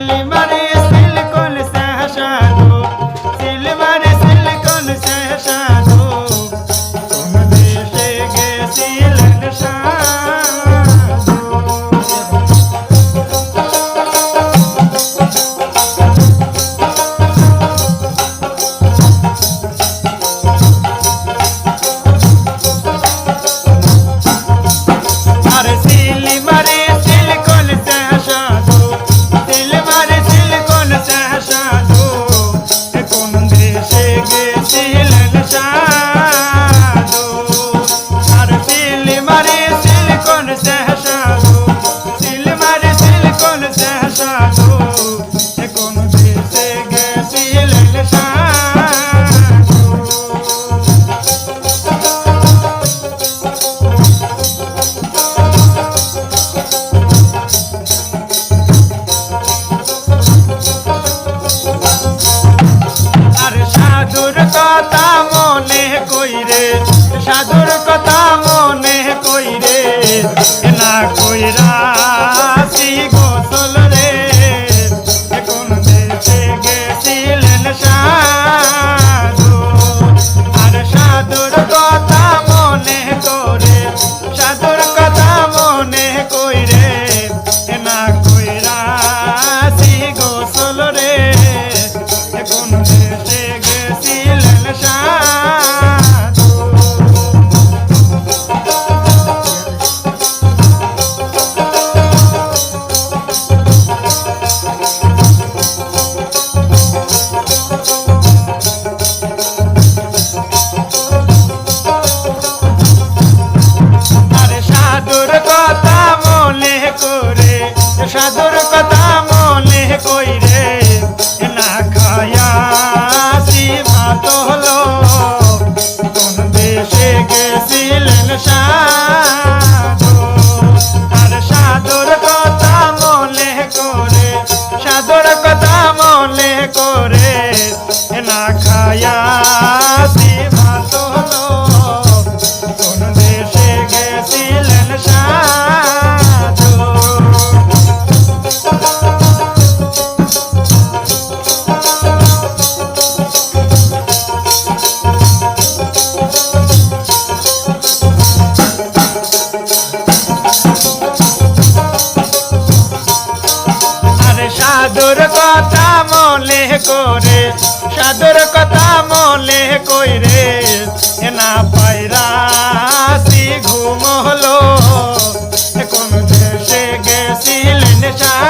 Money. সাধু সাধুর কথা মলে করে সাদর কথা মলে কইরে না পায়রা ঘুম হলো। এখন দেশে গেছিলেন সা